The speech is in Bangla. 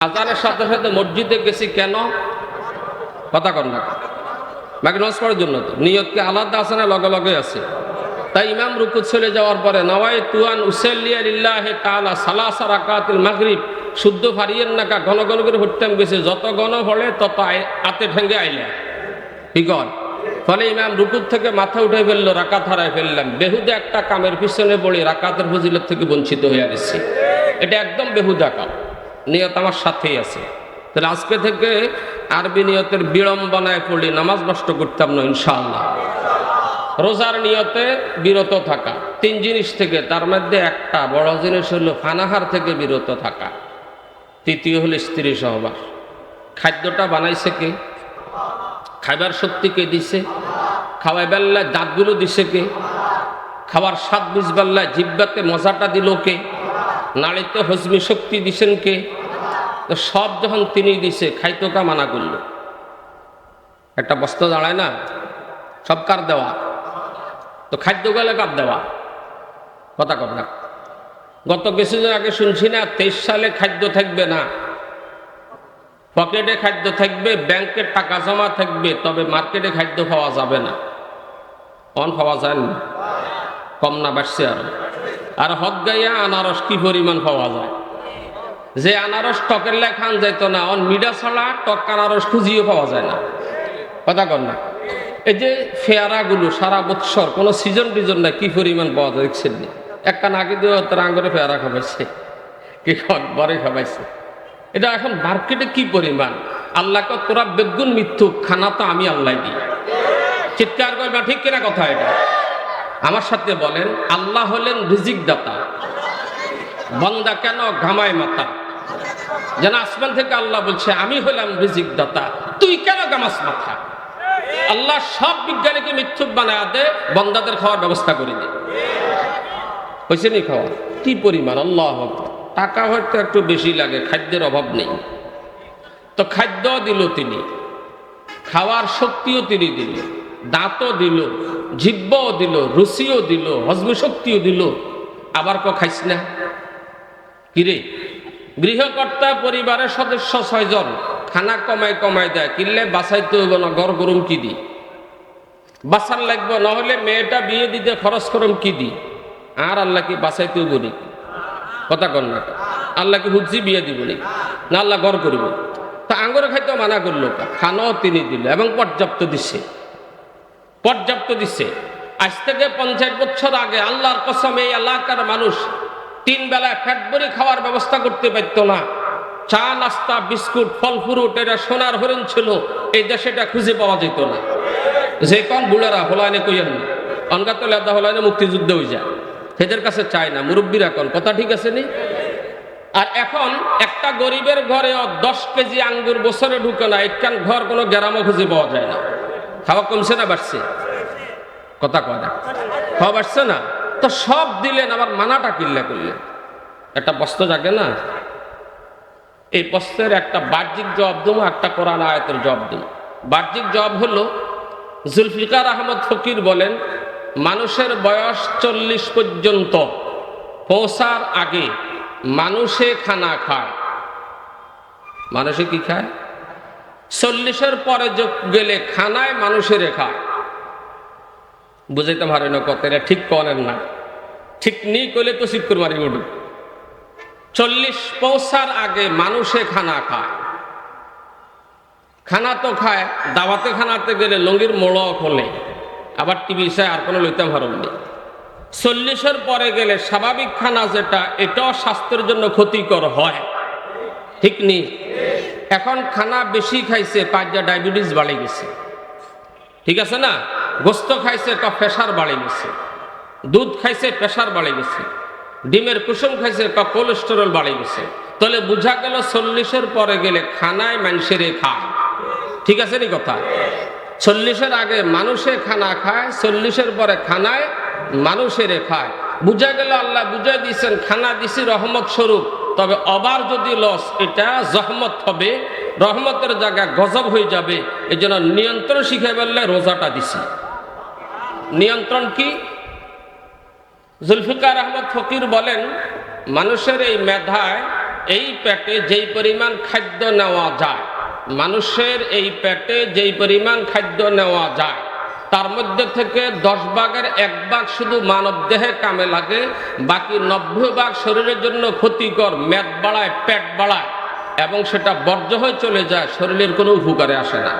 আজানের সাথে সাথে মসজিদে গেছি কেন? কথা কর না। বাকি নজ জন্য তো। নিয়তকে আলাদা আছে না লগে লগে আছে? তাই ইমাম রুকু চলে যাওয়ার পরে নওয়াই তুয়ান উসাল্লিয়া লিল্লাহে তাআলা সালাসা রাকাতুল মাগরিব, শুদ্ধ ফারিয়েন নাকা ঘন ঘন করে হটতাম গেছে। যত ঘন হলে তত আতে ঠেঙ্গে আইলা। ঠিক হয়? ফলে ইমাম রুকুর থেকে মাথা উঠে ফেলল, রাকাত হারায় ফেললাম। বেহুদা একটা কামের পিছনে পড়ে রাকাতের ফজিলত থেকে বঞ্চিত হয়ে গেছি। এটা একদম বেহুদা কাম। নিয়ত আমার সাথেই আছে। তাহলে আজকে থেকে আরবি নিয়তের বিড়ম্বনায় পড়লে নামাজ নষ্ট করতাম না, ইনশাআল্লাহ। রোজার নিয়তে বিরত থাকা, তিন জিনিস থেকে, তার মধ্যে একটা বড় জিনিস হলো ফানাহার থেকে বিরত থাকা। তৃতীয় হলো স্ত্রী সহবাস। খাদ্যটা বানাইছে কে? খাইবার শক্তি কে দিছে? খাওয়াই বেল্লা দাঁতগুলো দিছে কে? খাবার স্বাদ বুঝবেল্লা জিব্বাতে মজাটা দিল কে? নাড়িতে হজমি শক্তি দিছেন কে? তো সব যখন তিনি দিছে খাইতোকা মানা করল। একটা বস্ত্র দাঁড়ায় না, সব কার দেওয়া? তো খাদ্য গেলে কার দেওয়া? কথা কর না। গত কিছুদিন আগে শুনছি না, তেইশ সালে খাদ্য থাকবে না। পকেটে খাদ্য থাকবে, ব্যাংকে টাকা জমা থাকবে, তবে মার্কেটে খাদ্য পাওয়া যাবে না। অন পাওয়া যায় না। কম না বাড়ছে আরও। আর হদ গাইয়া আনারস কি পরিমাণ পাওয়া যায়? যে আনারস টকের লাই খান যাইতো না, অন মিডা ছাড়া টক আনারস খুঁজিও পাওয়া যায় না। কথা কর না। এই যে ফেয়ারাগুলো সারা বৎসর, কোনো সিজন টিজন নাই, কি পরিমাণ পাওয়া যায় দেখছেন নি? একটা নাকি দিয়ে তার আঙ্গরে ফেয়ারা খাবাইছে, কি বরে খাবাইছে। এটা এখন মার্কেটে কি পরিমাণ? আল্লাহকে তোরা বেগুন মৃত্যু খানা তো আমি আল্লাহ দিই। চিৎকার করবে ঠিক কিনা কথা এটা? আমার সাথে বলেন, আল্লাহ হলেন রিজিক দাতা বন্দা কেন? ঘামায় মাতা যেন আসমান থেকে আল্লাহ বলছে, আমি হলাম রিজিক দাতা তুই কেন গামাস মাথা? আল্লাহ সব বিজ্ঞানীকে মিথ্যুক বানায় দে, বন্দাদের খাওয়ার ব্যবস্থা করে দে। হয়েছে নি খাওয়া? কি পরিমাণ? আল্লাহ। টাকা হয়তো একটু বেশি লাগে, খাদ্যের অভাব নেই। তো খাদ্য দিল তিনি। খাওয়ার শক্তিও তিনি দিল দাঁতও দিল, জিব্বও দিল, রুচিও দিল হজমি শক্তিও দিল। আবার ক খাইস না? কিরে? গৃহকর্তা পরিবারের সদস্য ছয়জন, খানা কমাই কমাই দেয়, কিনলে বাসাইতে হইব না, ঘর গরম কি দি? বাসার লাগবে, নহলে মেয়েটা বিয়ে দিতে খরচ করম কি দি? আর আল্লাহ কি বাসাইতে হইব নি? কথা কন না আল্লাহ কি হুজি বিয়ে দিব নি? না, আল্লাহ ঘর করব। তা আঙ্গুরে খাইতে মানা করল। খানাও তিনি দিল এবং পর্যাপ্ত দিচ্ছে পর্যাপ্ত দিচ্ছে আজ থেকে পঞ্চাশ বছর আগে আল্লাহর কসম এই এলাকার মানুষ তিন বেলায় ফ্যাট বড়ি খাওয়ার ব্যবস্থা করতে পারত না। চা, নাস্তা, বিস্কুট, ফল, ফ্রুট, এটা সোনার হরিণ ছিল, এই দেশে এটা খুঁজে পাওয়া যেত না। যে কোন বুড়ারা হলাইনে কইয়েন না অনগাত লেদা হলাইনে মুক্তিযুদ্ধ হয়ে যায়। এদের কাছে চায় না, মুরব্বীরা কোন, কথা ঠিক আছে নি? আর এখন একটা গরিবের ঘরে দশ কেজি আঙ্গুর বছরে ঢুকে না একখান ঘর কোনো গ্রামও খুঁজে পাওয়া যায় না। খাওয়া কমছে না বাড়ছে? কথা কয় না। খাওয়া বাড়ছে না? তো সব দিলেন, আবার মানাটা কিল্লা করলেন। একটা বস্ত্র জাগে না? এই প্রশ্নের একটা বাহ্যিক জবাব দেবো, একটা কোরআন আয়তের জবাব দেবো। বাহ্যিক জবাব হলো, জুলফিকার আহমদ ফকির বলেন, মানুষের বয়স চল্লিশ পর্যন্ত পৌঁছার আগে মানুষে খানা খায়। মানুষে কি খায়? চল্লিশের পরে গেলে খানায় মানুষের খায় বুঝাইতে পারে না কত এটা ঠিক করেন না। ঠিক নেই করলে তো শিক্ষুর মারি উঠুক। চল্লিশ পৌঁছার আগে মানুষে খানা খায়। খানা তো খায়, দাওয়াতে খানাতে গেলে লঙ্গির মোড় খোলে। আবার টিভি চায় আর কোনো লইতে পারব নেই। চল্লিশের পরে গেলে স্বাভাবিক খানা যেটা, এটাও স্বাস্থ্যের জন্য ক্ষতিকর হয়। ঠিক নেই? এখন খানা বেশি খাইছে পাঁচটা ডায়াবেটিস বাড়ে গেছে। ঠিক আছে না? গোস্ত খাইছে ক প্রেশার বাড়ে গেছে। দুধ খাইছে প্রেশার বাড়ে গেছে। ডিমের কুসুম খাইছে ক কোলেস্টেরল বাড়ে গেছে। তাহলে বোঝা গেল চল্লিশের পরে গেলে খানায় মানুষের খায়। ঠিক আছে নি কথা? চল্লিশের আগে মানুষে খানা খায়, চল্লিশের পরে খানায় মানুষের খায়। বুঝা গেল আল্লাহ বুঝাই দিয়েছেন, খানা দিছি রহমত স্বরূপ। তবে অবার যদি লস এটা জহমত হবে, রহমতের জায়গা গজব হয়ে যাবে এই জন্য নিয়ন্ত্রণ শিখে বললে রোজাটা দিছি। নিয়ন্ত্রণ কি? জুলফিকার আহমদ ফকির বলেন, মানুষের এই মেধায়, এই পেটে যেই পরিমাণ খাদ্য নেওয়া যায়, মানুষের এই পেটে যেই পরিমাণ খাদ্য নেওয়া যায় তার মধ্যে থেকে দশ ভাগের এক ভাগ শুধু মানব দেহে কামে লাগে, বাকি নব্বই ভাগ শরীরের জন্য ক্ষতিকর, মেদ বাড়ায়, পেট বাড়ায়, এবং সেটা বর্জ্য হয়ে চলে যায়, শরীরের কোনো উপকারে আসে না।